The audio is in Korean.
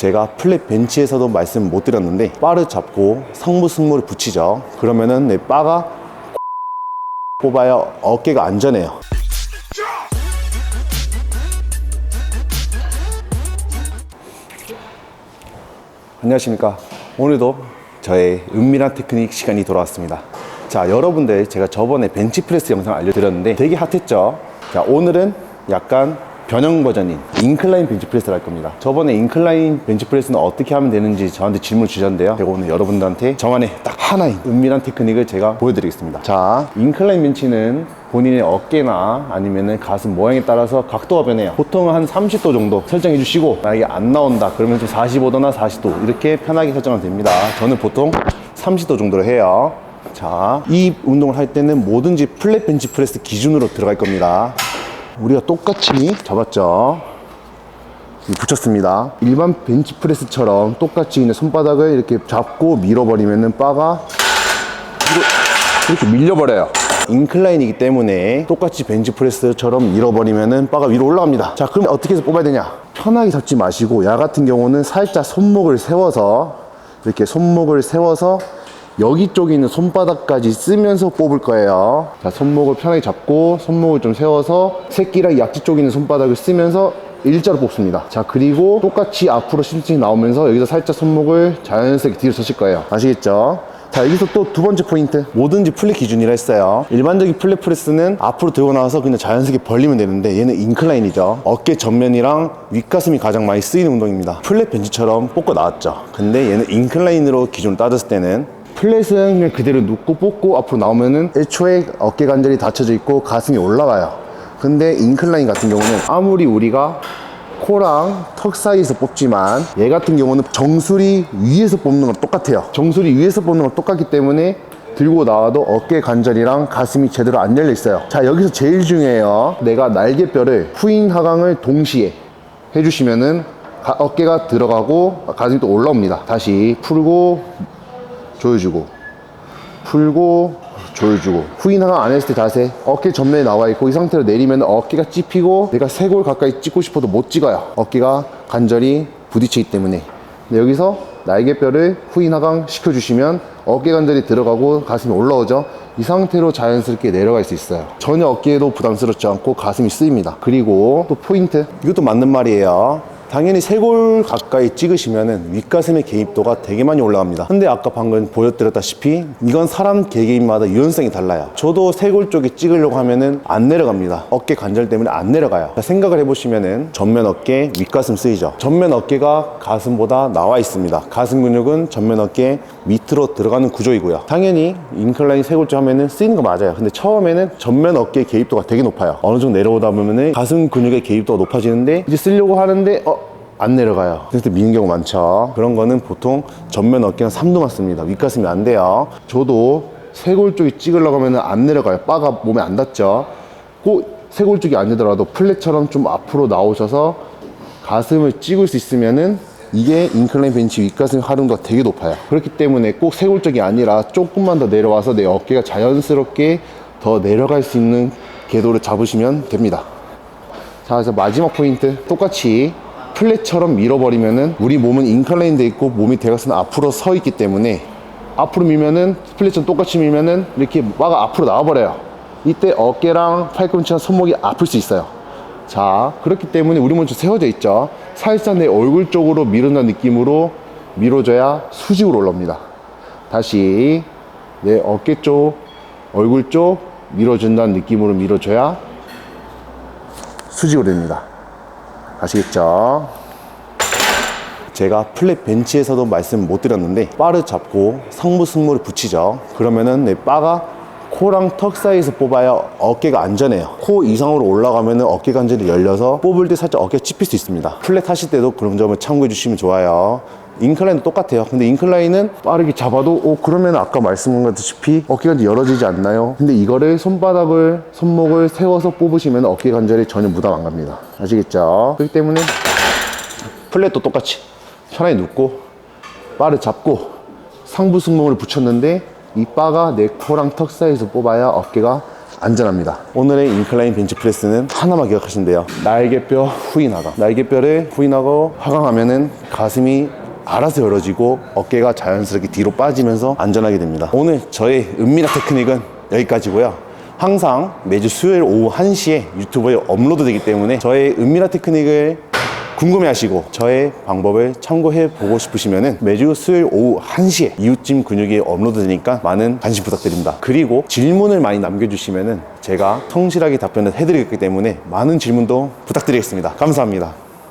제가 플랫 벤치에서도 말씀 못 드렸는데 바를 잡고 상부 승모를 붙이죠. 그러면은 내 바가 뽑아야 어깨가 안전해요. 안녕하십니까. 오늘도 저의 은밀한 테크닉 시간이 돌아왔습니다. 자, 여러분들 제가 저번에 벤치프레스 영상 알려드렸는데 되게 핫했죠? 자, 오늘은 약간 변형 버전인 인클라인 벤치프레스를 할 겁니다. 저번에 인클라인 벤치프레스는 어떻게 하면 되는지 저한테 질문 주셨는데요. 제가 오늘 여러분들한테 저만의 딱 하나인 은밀한 테크닉을 제가 보여드리겠습니다. 자, 인클라인 벤치는 본인의 어깨나 아니면은 가슴 모양에 따라서 각도가 변해요. 보통은 한 30도 정도 설정해 주시고 만약에 안 나온다 그러면 좀 45도나 40도 이렇게 편하게 설정하면 됩니다. 저는 보통 30도 정도로 해요. 자, 이 운동을 할 때는 뭐든지 플랫 벤치 프레스 기준으로 들어갈 겁니다. 우리가 똑같이 잡았죠. 붙였습니다. 일반 벤치 프레스처럼 똑같이 그냥 손바닥을 이렇게 잡고 밀어버리면은 바가 이렇게 밀려버려요. 인클라인이기 때문에 똑같이 벤치 프레스처럼 밀어버리면은 바가 위로 올라갑니다. 자, 그럼 어떻게 해서 뽑아야 되냐? 편하게 잡지 마시고, 야 같은 경우는 살짝 손목을 세워서, 이렇게 손목을 세워서 여기 쪽에 있는 손바닥까지 쓰면서 뽑을 거예요. 자, 손목을 편하게 잡고, 손목을 좀 세워서 새끼랑 약지 쪽에 있는 손바닥을 쓰면서 일자로 뽑습니다. 자, 그리고 똑같이 앞으로 심층이 나오면서 여기서 살짝 손목을 자연스럽게 뒤로 서실 거예요. 아시겠죠? 자, 여기서 또 두 번째 포인트. 뭐든지 플랫 기준이라 했어요. 일반적인 플랫 프레스는 앞으로 들고 나와서 그냥 자연스럽게 벌리면 되는데 얘는 인클라인이죠. 어깨 전면이랑 윗가슴이 가장 많이 쓰이는 운동입니다. 플랫 벤치처럼 뽑고 나왔죠. 근데 얘는 인클라인으로 기준을 따졌을 때는 플랫은 그대로 눕고 뽑고 앞으로 나오면은 애초에 어깨 관절이 닫혀져 있고 가슴이 올라가요. 근데 인클라인 같은 경우는 아무리 우리가 코랑 턱 사이에서 뽑지만 얘 같은 경우는 정수리 위에서 뽑는 건 똑같아요. 정수리 위에서 뽑는 건 똑같기 때문에 들고 나와도 어깨 관절이랑 가슴이 제대로 안 열려 있어요. 자, 여기서 제일 중요해요. 내가 날개뼈를 후인 하강을 동시에 해주시면은 가- 어깨가 들어가고 가슴이 또 올라옵니다. 다시 풀고 조여주고 풀고 조여주고. 후인 하강 안 했을 때 자세. 어깨 전면에 나와 있고 이 상태로 내리면 어깨가 찝히고 내가 쇄골 가까이 찍고 싶어도 못 찍어요. 어깨가 관절이 부딪히기 때문에. 여기서 날개뼈를 후인 하강 시켜주시면 어깨 관절이 들어가고 가슴이 올라오죠. 이 상태로 자연스럽게 내려갈 수 있어요. 전혀 어깨에도 부담스럽지 않고 가슴이 쓰입니다. 그리고 또 포인트. 이것도 맞는 말이에요 당연히 쇄골 가까이 찍으시면은 윗가슴의 개입도가 되게 많이 올라갑니다. 근데 아까 방금 보여드렸다시피 이건 사람 개개인마다 유연성이 달라요. 저도 쇄골 쪽에 찍으려고 하면은 안 내려갑니다. 어깨 관절 때문에 안 내려가요. 그러니까 생각을 해보시면은 전면 어깨, 윗가슴 쓰이죠. 전면 어깨가 가슴보다 나와 있습니다. 가슴 근육은 전면 어깨 밑으로 들어가는 구조이고요. 당연히 인클라인 쇄골 쪽 하면은 쓰이는 거 맞아요. 근데 처음에는 전면 어깨 개입도가 되게 높아요. 어느 정도 내려오다 보면은 가슴 근육의 개입도가 높아지는데 이제 쓰려고 하는데 어 안 내려가요. 그래서 미는 경우 많죠. 그런 거는 보통 전면 어깨는 3도 맞습니다. 윗가슴이 안 돼요. 저도 쇄골 쪽이 찍으려고 하면 안 내려가요. 바가 몸에 안 닿죠. 꼭 쇄골 쪽이 아니더라도 플랫처럼 좀 앞으로 나오셔서 가슴을 찍을 수 있으면은 이게 인클라인 벤치 윗가슴 활용도가 되게 높아요. 그렇기 때문에 꼭 쇄골 쪽이 아니라 조금만 더 내려와서 내 어깨가 자연스럽게 더 내려갈 수 있는 궤도를 잡으시면 됩니다. 자, 그래서 마지막 포인트. 똑같이 플랫처럼 밀어버리면은 우리 몸은 인클라인 돼 있고 몸이 대각선 앞으로 서 있기 때문에 앞으로 밀면은 플랫처럼 똑같이 밀면은 이렇게 바가 앞으로 나와버려요. 이때 어깨랑 팔꿈치랑 손목이 아플 수 있어요. 자, 그렇기 때문에 우리 먼저 세워져 있죠. 사실상 내 얼굴 쪽으로 밀어낸 느낌으로 밀어줘야 수직으로 올라옵니다. 다시 내 어깨 쪽, 얼굴 쪽 밀어준다는 느낌으로 밀어줘야 수직으로 됩니다. 아시겠죠? 제가 플랫 벤치에서도 말씀 못 드렸는데 바를 잡고 상부 승모를 붙이죠. 그러면은 내 바가 코랑 턱 사이에서 뽑아야 어깨가 안전해요. 코 이상으로 올라가면은 어깨 관절이 열려서 뽑을 때 살짝 어깨 찝힐 수 있습니다. 플랫 하실 때도 그런 점을 참고해 주시면 좋아요. 인클라인도 똑같아요. 근데 인클라인은 빠르게 잡아도 오 그러면 아까 말씀드렸다시피 어깨 관절이 열어지지 않나요? 근데 이거를 손바닥을 손목을 세워서 뽑으시면 어깨 관절이 전혀 무담 안 갑니다. 아시겠죠? 그렇기 때문에 플랫도 똑같이 편하게 눕고 바를 잡고 상부 승모를 붙였는데 이 바가 내 코랑 턱 사이에서 뽑아야 어깨가 안전합니다. 오늘의 인클라인 벤치프레스는 하나만 기억하시면 돼요. 날개뼈 후인하강. 날개뼈를 후인하고 하강하면은 가슴이 알아서 열어지고 어깨가 자연스럽게 뒤로 빠지면서 안전하게 됩니다. 오늘 저의 은밀한 테크닉은 여기까지고요. 항상 매주 수요일 오후 1시에 유튜브에 업로드 되기 때문에 저의 은밀한 테크닉을 궁금해 하시고 저의 방법을 참고해 보고 싶으시면 매주 수요일 오후 1시에 이웃짐 근육이 업로드 되니까 많은 관심 부탁드립니다. 그리고 질문을 많이 남겨주시면 제가 성실하게 답변을 해드리기 때문에 많은 질문도 부탁드리겠습니다. 감사합니다.